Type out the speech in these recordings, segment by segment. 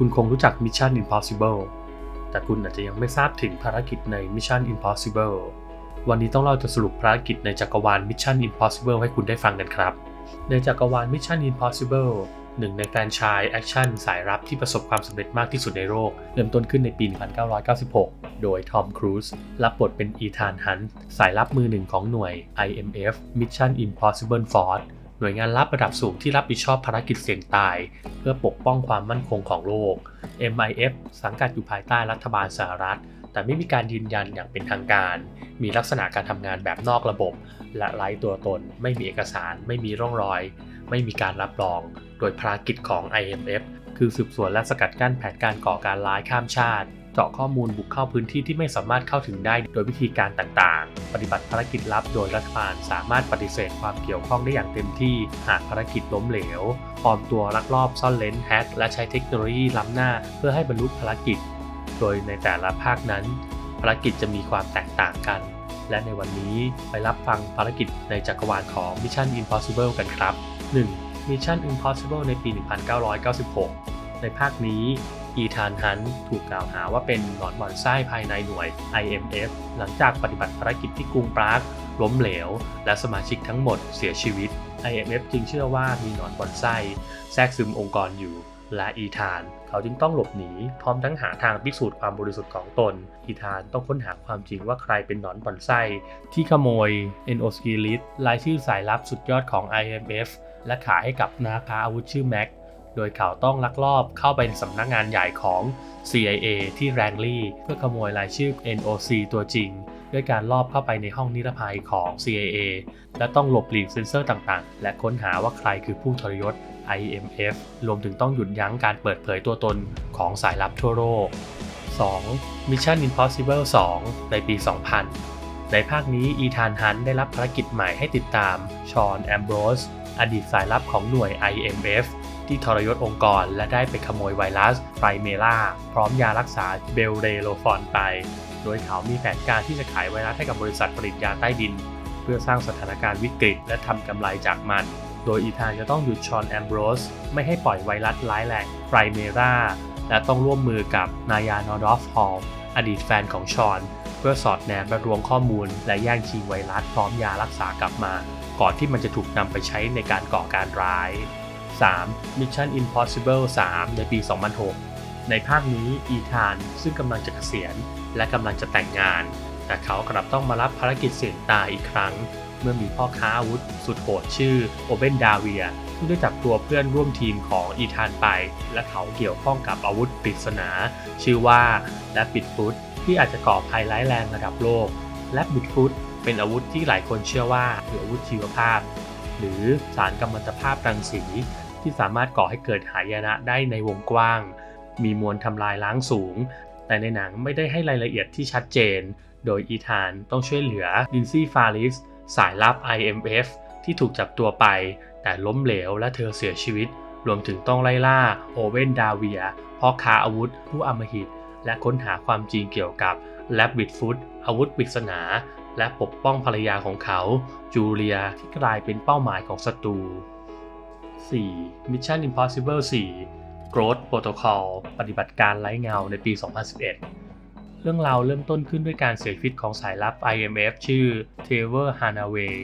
คุณคงรู้จัก Mission Impossible แต่คุณอาจจะยังไม่ทราบถึงภารกิจใน Mission Impossible วันนี้ต้องเราจะสรุปภารกิจในจักรวาล Mission Impossible ให้คุณได้ฟังกันครับ ในจักรวาล Mission Impossible หนึ่งในแฟรนไชส์แอคชั่นสายลับที่ประสบความสำเร็จมากที่สุดในโลก เริ่มต้นขึ้นในปี 1996 โดยทอมครูซรับบทเป็นอีธานฮันสายลับมือหนึ่งของหน่วย IMF Mission Impossible Force หน่วยงานลับระดับสูงที่รับผิดชอบภารกิจเสี่ยงตาย เพื่อปกป้องความมั่นคงของโลก MIF สังกัดอยู่ภายใต้รัฐบาลสหรัฐ แต่ไม่มีการยืนยันอย่างเป็นทางการ มีลักษณะการทำงานแบบนอกระบบ และไร้ตัวตน ไม่มีเอกสาร ไม่มีร่องรอย ไม่มีการรับรอง โดยภารกิจของ IMF คือสืบสวนและสกัดกั้นแผนการก่อการร้ายข้ามชาติ เจาะข้อมูลบุกเข้าพื้นที่ที่ไม่สามารถเข้าถึงได้โดยวิธีการต่างๆ ปฏิบัติภารกิจลับโดยรัฐบาลสามารถปฏิเสธความเกี่ยวข้องได้อย่างเต็มที่ หากภารกิจล้มเหลวปลอมตัวลักลอบซ่อนเลนแฮกและใช้เทคโนโลยีล้ำหน้า เพื่อให้บรรลุภารกิจ โดยในแต่ละภาคนั้น ภารกิจจะมีความแตกต่างกัน และในวันนี้ไปรับฟังภารกิจในจักรวาลของ Mission Impossible กันครับ 1. Mission Impossible ในปี 1996 ในภาคนี้ อีธานฮันถูกกล่าวหาว่าเป็นหนอนบ่อนไส้ภายในหน่วย IMF หลังจากปฏิบัติภารกิจที่กรุงปรากล้มเหลว และสมาชิกทั้งหมดเสียชีวิต IMF จึงเชื่อว่ามีหนอนบ่อนไส้แทรกซึมองค์กรอยู่และอีธาน เขาจึงต้องหลบหนีพร้อมทั้งหาทางพิสูจน์ความบริสุทธิ์ของตน อีธานต้องค้นหาความจริงว่าใครเป็นหนอนบ่อนไส้ที่ขโมย n o s k i l i s รายชื่อสายลับสุดยอดของ IMF และขายให้กับนาคาอาวุธชื่อแม็ก โดยเขาต้องลักลอบเข้าไปในสำนักงานใหญ่ของ CIA ที่แรงลีย์เพื่อขโมยรายชื่อ NOC ตัวจริง ด้วยการลอบเข้าไปในห้องนิรภัยของ CIA และต้องหลบหลีกเซ็นเซอร์ต่างๆ และค้นหาว่าใครคือผู้ทรยศ IMF รวมถึงต้องหยุดยั้งการเปิดเผยตัวตนของสายลับทั่วโลก 2. Mission Impossible 2 ในปี 2000 ในภาคนี้อีธานฮันได้รับภารกิจใหม่ให้ติดตามชอนแอมโบรสอดีตสายลับของหน่วย IMF ที่ทรยศองค์กร และได้ไปขโมยไวรัสไฟเมล่าพร้อมยารักษาเบลเรโลฟอนไป โดยเขามีแผนการที่จะขายไวรัสให้กับบริษัทผลิตยาใต้ดิน เพื่อสร้างสถานการณ์วิกฤต และทำกำไรจากมัน โดยอีธานจะต้องหยุดชอนแอมโบรส ไม่ให้ปล่อยไวรัสร้ายแรงไฟเมล่าและต้องร่วมมือกับนายานอดอฟฮอลอดีตแฟนของชอน เพื่อสอดแนมและรวมข้อมูล และแย่งชิงไวรัสพร้อมยารักษากลับมา ก่อนที่มันจะถูกนำไปใช้ในการก่อการร้าย 3. Mission Impossible 3 ในปี 2006 ในภาคนี้อีธานซึ่งกำลังจะเกษียณและกำลังจะแต่งงาน แต่เขากลับต้องมารับภารกิจเสี่ยงตายอีกครั้ง เมื่อมีพ่อค้าอาวุธสุดโหดชื่อโอเบนดาเวียที่ได้จับตัวเพื่อนร่วมทีมของอีธานไป และเขาเกี่ยวข้องกับอาวุธปริศนาชื่อว่าและปิดฟุตที่อาจจะก่อภัยร้ายแรงระดับโลก และบิดฟุตเป็นอาวุธที่หลายคนเชื่อว่าคืออาวุธชีวภาพ หรือสารกัมมันตภาพรังสี ที่สามารถก่อให้เกิดหายนะได้ในวงกว้าง มีมวลทำลายล้างสูง แต่ในหนังไม่ได้ให้รายละเอียดที่ชัดเจน โดยอีธานต้องช่วยเหลือลินซี่ฟาริสสายลับ IMF ที่ถูกจับตัวไป แต่ล้มเหลวและเธอเสียชีวิต รวมถึงต้องไล่ล่าโอเวนดาเวียพ่อค้าอาวุธ ผู้อำมหิต และค้นหาความจริงเกี่ยวกับแลบบิดฟุตอาวุธปริศนา และปกป้องภรรยาของเขา จูเลียที่กลายเป็นเป้าหมายของศัตรู 4. Mission Impossible 4 Growth Protocol ปฏิบัติการไร้เงาในปี 2011 เรื่องราวเริ่มต้นขึ้นด้วยการเสียชีวิตของสายลับ IMF ชื่อ t a v e r Hanaway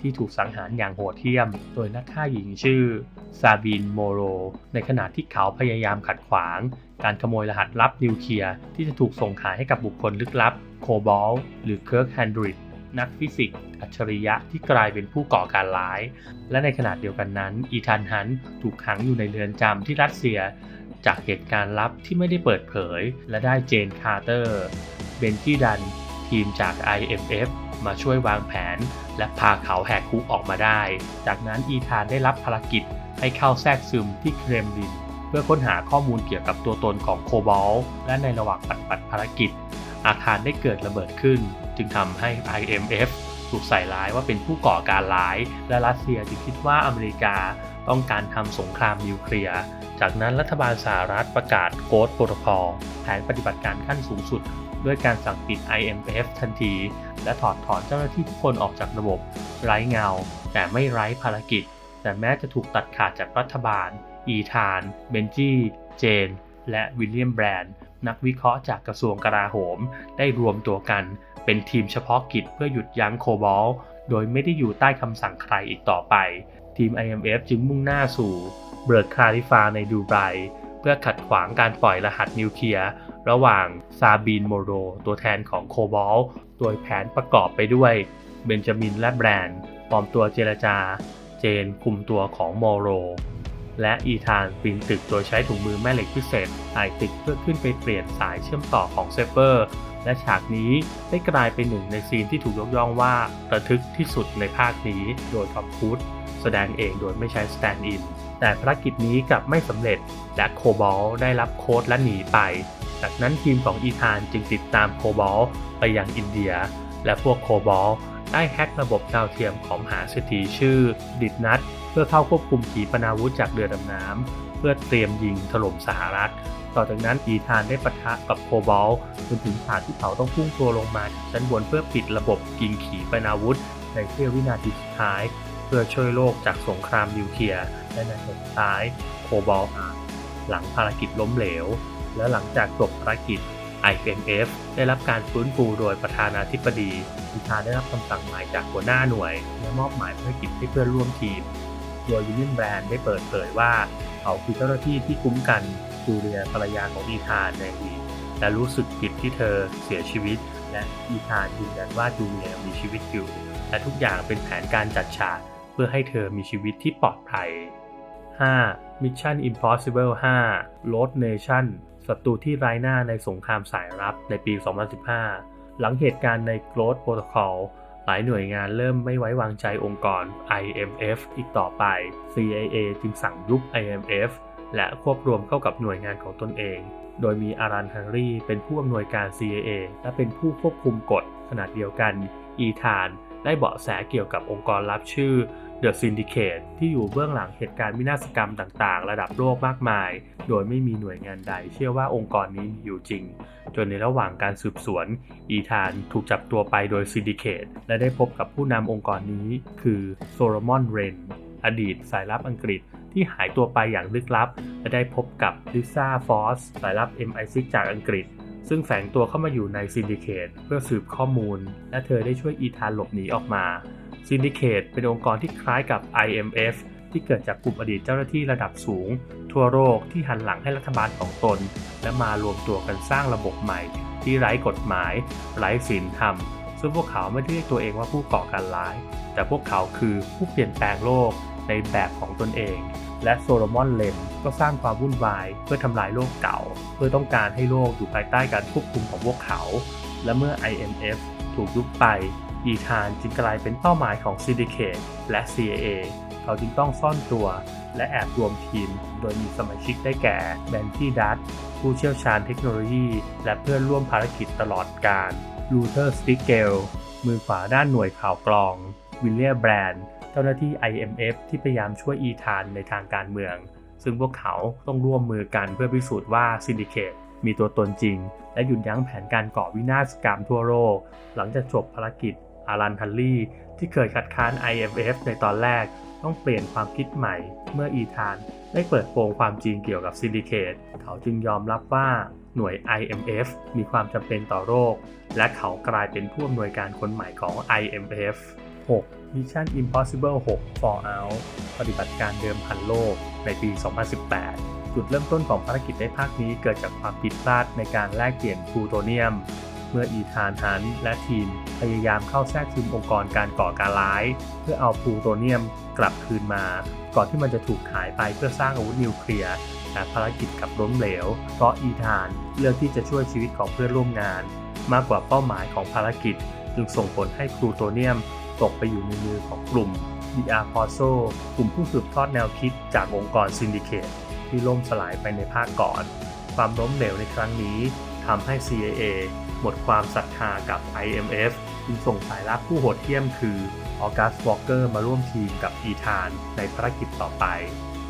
ที่ถูกสังหารอย่างโหดเหี้ยม โดยนักฆ่าหญิงชื่อซาบินโมโร ในขณะที่เขาพยายามขัดขวาง การขโมยรหัสลับนิวเคลียร์ที่จะถูกส่งขายให้กับบุคคลลึกลับ โคบอลหรือเคิร์กแฮนดริด นักฟิสิกส์อัจฉริยะที่กลายเป็นผู้ก่อการร้าย และในขณะเดียวกันนั้น อีธานฮันถูกขังอยู่ในเรือนจำที่รัสเซีย จากเหตุการณ์ลับที่ไม่ได้เปิดเผย และได้เจนคาร์เตอร์ เบนจี้ดัน ทีมจาก IMF มาช่วยวางแผน และพาเขาแหกคุกออกมาได้ จากนั้นอีธานได้รับภารกิจให้เข้าแทรกซึมที่เครมลิน เพื่อค้นหาข้อมูลเกี่ยวกับตัวตนของโคบอลและในระหว่างปฏิบัติภารกิจ อาคารได้เกิดระเบิดขึ้น จึงทำให้ IMF ถูกใส่ร้ายว่าเป็นผู้ก่อการร้าย และรัสเซียจึงคิดว่าอเมริกาต้องการทำสงครามนิวเคลียร์ จากนั้นรัฐบาลสหรัฐประกาศโกดโปรโตคอลแผนปฏิบัติการขั้นสูงสุด ด้วยการสั่งปิด IMF ทันที และถอดถอนเจ้าหน้าที่ทุกคนออกจากระบบ ไร้เงา แต่ไม่ไร้ภารกิจ แต่แม้จะถูกตัดขาดจากรัฐบาล อีธาน เบนจี้ เจน และวิลเลียมแบรนด์นักวิเคราะห์จากกระทรวงกลาโหม ได้รวมตัวกัน เป็นทีมเฉพาะกิจเพื่อหยุดยั้งโคบอลโดยไม่ได้อยู่ใต้คำสั่งใครอีกต่อไป ทีม IMF จึงมุ่งหน้าสู่เบิร์ดคาลิฟาในดูไบเพื่อขัดขวางการปล่อยรหัสนิวเคลียร์ระหว่างซาบีนโมโรตัวแทนของโคบอลโดยแผนประกอบไปด้วยเบนจามินและแบรนด์ปลอมตัวเจรจา เจนคุมตัวของโมโร และอีธานปีนตึกโดยใช้ถุงมือแม่เหล็กพิเศษไต่ตึกเพื่อขึ้นไปเปลี่ยนสายเชื่อมต่อของเซเฟอร์ และฉากนี้ได้กลายเป็นหนึ่งในซีนที่ถูกยกย่องว่าระทึกที่สุดในภาคนี้โดยท็อปพุทแสดงเองโดยไม่ใช้สแตนด์อิน แต่ภารกิจนี้กลับไม่สำเร็จ และโคบอลได้รับโค้ดและหนีไป จากนั้นทีมของอีธานจึงติดตามโคบอลไปยังอินเดีย และพวกโคบอลได้แฮกระบบดาวเทียมของมหาเศรษฐีชื่อดิดนัทเพื่อเข้าควบคุมขีปนาวุธจากเรือดำน้ำ พื่อเตรียมยิงถล่มสหรัฐ ต่อจากนั้นอีธานได้ปะทะกับโคบอลจนถึงฉากที่เขาต้องพุ่งตัวลงมาจากชั้นบนเพื่อปิดระบบยิงขีปนาวุธ ในเสี้ยววินาทีสุดท้าย เพื่อช่วยโลกจากสงครามนิวเคลียร์และในสุดท้ายโคบอลอาหลังภารกิจล้มเหลว และหลังจากจบภารกิจ IMF ได้รับการฟื้นฟูโดยประธานาธิบดีอีธานได้รับคำสั่งใหม่จากหัวหน้าหน่วย และมอบหมายภารกิจให้เพื่อนร่วมทีม โดยวินเนียนแบรนด์ได้เปิดเผยว่า เขาคือเจ้าหน้าที่ที่คุ้มกันจูเลียภรรยาของอีธานในอดีตและรู้สึกผิดที่เธอเสียชีวิต และอีธานยืนยันว่าจูเลียมีชีวิตอยู่ และทุกอย่างเป็นแผนการจัดฉากเพื่อให้เธอมีชีวิตที่ปลอดภัย 5. Mission Impossible 5 Road Nation ศัตรูที่ไร้หน้าในสงครามสายลับในปี 2015 หลังเหตุการณ์ใน Growth Protocol หลายหน่วยงานเริ่มไม่ไว้วางใจองค์กร IMF อีกต่อไป CIA จึงสั่งยุบ IMF และควบรวมเข้ากับหน่วยงานของตนเอง โดยมีอารันฮันรีเป็นผู้อำนวยการ CIA และเป็นผู้ควบคุมกฎขนาดเดียวกัน อีธาน ได้เบาะแสเกี่ยวกับองค์กรลับชื่อ The Syndicate ที่อยู่เบื้องหลังเหตุการณ์วินาศกรรมต่างๆ ระดับโลกมากมาย โดยไม่มีหน่วยงานใดเชื่อว่าองค์กรนี้มีอยู่จริง จนในระหว่างการสืบสวน อีธานถูกจับตัวไปโดย Syndicate และได้พบกับผู้นำองค์กรนี้ คือโซโลมอนเรนอดีตสายลับอังกฤษที่หายตัวไปอย่างลึกลับ และได้พบกับลิซ่าฟอสสายลับ MI6 จากอังกฤษ ซึ่งแฝงตัวเข้ามาอยู่ในซินดิเคตเพื่อสืบข้อมูล และเธอได้ช่วยอีธานหลบหนีออกมาซินดิเคตเป็นองค์กรที่คล้ายกับ IMF ที่เกิดจากกลุ่มอดีตเจ้าหน้าที่ระดับสูง ทั่วโลกที่หันหลังให้รัฐบาลของตน และมารวมตัวกันสร้างระบบใหม่ ที่ไร้กฎหมาย ไร้ศีลธรรมซึ่งพวกเขาไม่ได้เรียกตัวเองว่าผู้ก่อการร้าย แต่พวกเขาคือผู้เปลี่ยนแปลงโลกในแบบของตนเอง และโซโลมอนเลนก็สร้างความวุ่นวาย เพื่อทำลายโลกเก่า เพื่อต้องการให้โลกอยู่ภายใต้การควบคุมของพวกเขา และเมื่อ IMF ถูกยุบไปอีธานจึงกลายเป็นเป้าหมายของ Syndicate และ CIA เขาจึงต้องซ่อนตัว และแอบรวมทีม โดยมีสมาชิกได้แก่แบนที่ดัตผู้เชี่ยวชาญเทคโนโลยี และเพื่อนร่วมภารกิจตลอดการลูเทอร์สติกเกลมือขวาด้านหน่วยข่าวกรอง วิลเลียแบรนด์ จ้าหน้าที่ IMF ที่พยายามช่วยอีธานในทางการเมือง ซึ่งพวกเขาต้องร่วมมือกันเพื่อพิสูจน์ว่า Syndicate มีตัวตนจริง และหยุดยั้งแผนการก่อวินาศกรรมทั่วโลก หลังจากจบภารกิจอารันทัลลี่ที่เคยคัดค้าน IMF ในตอนแรกต้องเปลี่ยนความคิดใหม่ เมื่ออีธานได้เปิดโปงความจริงเกี่ยวกับซินดิเคตเขาจึงยอมรับว่าหน่วย IMF มีความจำเป็นต่อโลกและเขากลายเป็นผู้อำนวยการคนใหม่ของ IMF 6 Mission Impossible 6 Fallout ปฏิบัติการเดิมพันโลกในปี 2018 จุดเริ่มต้นของภารกิจในภาคนี้เกิดจากความผิดพลาดในการแลกเปลี่ยนพลูโตเนียม เมื่ออีธานฮันและทีมพยายามเข้าแทรกซึมองค์กรการก่อการร้าย เพื่อเอาพลูโตเนียมกลับคืนมา ก่อนที่มันจะถูกขายไปเพื่อสร้างอาวุธนิวเคลียร์แต่ภารกิจกับล้มเหลว เพราะอีธานเลือกที่จะช่วยชีวิตของเพื่อนร่วมงาน มากกว่าเป้าหมายของภารกิจ จึงส่งผลให้พลูโตเนียม ตกไปอยู่ในมือของกลุ่ม DR p o s o กลุ่มผู้สืบทอดแนวคิดจากองค์กรซินดิเคตที่ล่มสลายไปในภาคก่อน ความล้มเหลวในครั้งนี้ทำให้ CIA หมดความศรัทธากับ IMF จึงส่งสายลับผู้โหดเหี้ยมคือออกัสวอลเกอร์มาร่วมทีมกับอีธานในภารกิจต่อไป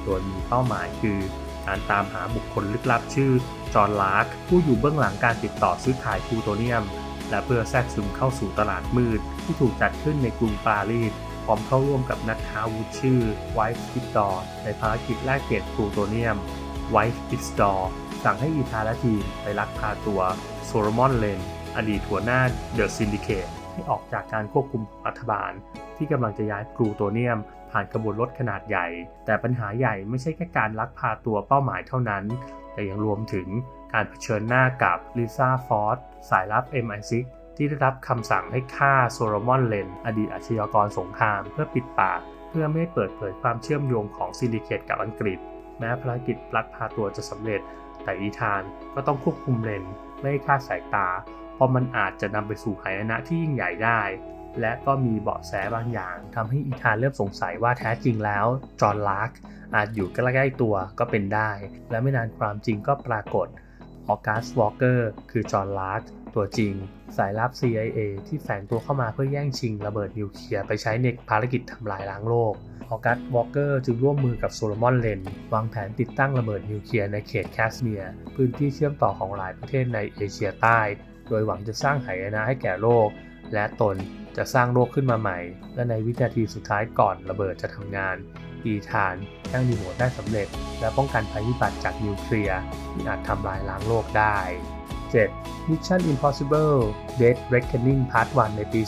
โดยมีเป้าหมายคือการตามหาบุคคลลึกลับชื่อ จอห์นลาร์กผู้อยู่เบื้องหลังการติดต่อซื้อขายพลูโตเนียม และเพื่อแทรกซึมเข้าสู่ตลาดมืด ที่ถูกจัดขึ้นในกรุงปารีสพร้อมเข้าร่วมกับนักค้าวุธชื่อไวท์ฟิตดอร์ในภารกิจแลกเปลี่ยนพลูโตเนียมไวท์ฟิตดอร์สั่งให้อีธาและทีมไปลักพาตัวโซโลมอนเลนอดีตหัวหน้าเดอะซินดิเคตให้ออกจากการควบคุมของรัฐบาล ที่กำลังจะย้ายพลูโตเนียม ผ่านกระบวนรถขนาดใหญ่ แต่ปัญหาใหญ่ไม่ใช่แค่การลักพาตัวเป้าหมายเท่านั้น แต่ยังรวมถึงการเผชิญหน้ากับลิซ่าฟอร์ดสายลับ MI6 ที่ได้รับคำสั่งให้ฆ่าโซโลมอนเลน อดีตอาชญากรสงครามเพื่อปิดปาก เพื่อไม่ให้เปิดเผยความเชื่อมโยงของซินดิเคตกับอังกฤษ แม้ภารกิจลักพาตัวจะสำเร็จ แต่อีธานก็ต้องควบคุมเลนไม่ให้คาดสายตา เพราะมันอาจจะนำไปสู่หายนะที่ยิ่งใหญ่ได้ และก็มีเบาะแสบางอย่างทำให้อีธานเริ่มสงสัยว่าแท้จริงแล้ว จอห์นลาร์กอาจอยู่ใกล้ๆตัวก็เป็นได้ และไม่นานความจริงก็ปรากฏออกัสวอลเกอร์คือจอห์นลาร์ก ตัวจริง สายลับ CIA ที่แฝงตัวเข้ามาเพื่อแย่งชิงระเบิดนิวเคลียร์ไปใช้ในภารกิจทำลายล้างโลก ออกัสวอลเกอร์จึงร่วมมือกับโซโลมอนเลนวางแผนติดตั้งระเบิดนิวเคลียร์ในเขตแคสเมียร์พื้นที่เชื่อมต่อของหลายประเทศในเอเชียใต้ โดยหวังจะสร้างหายนะให้แก่โลก และตนจะสร้างโลกขึ้นมาใหม่ และในวินาทีสุดท้ายก่อนระเบิดจะทำงานอีธานยังรีโมทได้สำเร็จ และป้องกันภัยพิบัติจากนิวเคลียร์ที่อาจทำลายล้างโลกได้ 7. Mission Impossible Dead Reckoning Part 1 ในปี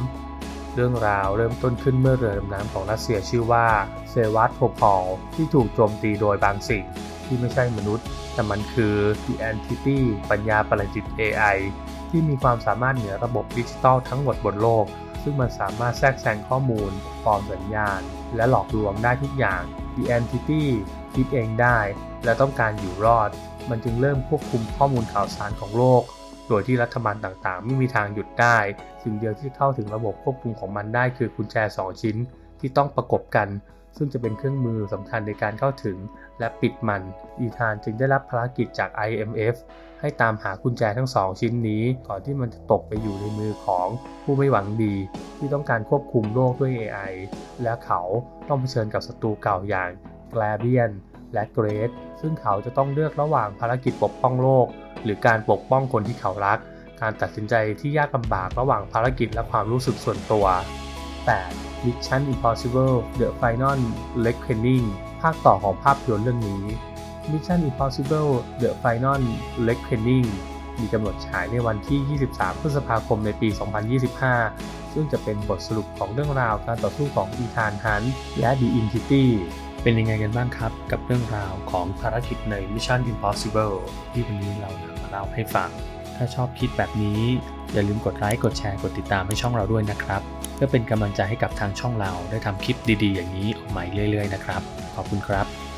2023 เรื่องราวเริ่มต้นขึ้นเมื่อเรือดำน้ำของรัสเซียชื่อว่าเซวัตโพพอลที่ถูกโจมตีโดยบางสิ่งที่ไม่ใช่มนุษย์ แต่มันคือ The Entity ปัญญาประดิษฐ์ AI ที่มีความสามารถเหนือระบบดิจิตอลทั้งหมดบนโลก ซึ่งมันสามารถแทรกแซงข้อมูลปลอมสัญญาณ และหลอกลวงได้ทุกอย่าง The Entity คิดเองได้ และต้องการอยู่รอด มันจึงเริ่มควบคุมข้อมูลข่าวสารของโลก โดยที่รัฐบาลต่างๆ ไม่มีทางหยุดได้ สิ่งเดียวที่เข้าถึงระบบควบคุมของมันได้คือกุญแจ 2 ชิ้นที่ต้องประกบกัน ซึ่งจะเป็นเครื่องมือสำคัญในการเข้าถึง และปิดมัน อีธานจึงได้รับภารกิจจาก IMF ให้ตามหากุญแจทั้งสองชิ้นนี้ ก่อนที่มันจะตกไปอยู่ในมือของผู้ไม่หวังดี ที่ต้องการควบคุมโลกด้วย AI และเขาต้องเผชิญกับศัตรูเก่าอย่าง แกลเบียน และเกรดซึ่งเขาจะต้องเลือกระหว่างภารกิจปกป้องโลก หรือการปกป้องคนที่เขารัก การตัดสินใจที่ยากลำบากระหว่างภารกิจและความรู้สึกส่วนตัว 8. Mission Impossible The Final Reckoning ภาคต่อของภาพยนตร์เรื่องนี้ Mission Impossible The Final Reckoning มีกำหนดฉายในวันที่ 23 พฤษภาคมในปี 2025 ซึ่งจะเป็นบทสรุปของเรื่องราวการต่อสู้ของอีธานฮันและ The Entity เป็นยังไงกันบ้างครับ กับเรื่องราวของภารกิจใน Mission Impossible ที่วันนี้เรานำมาเล่าให้ฟัง ถ้าชอบคลิปแบบนี้ อย่าลืมกดไลค์กดแชร์กดติดตามให้ช่องเราด้วยนะครับ เพื่อเป็นกำลังใจให้กับทางช่องเราได้ทำคลิปดีๆ อย่างนี้ออกมาเรื่อยๆนะครับ ขอบคุณครับ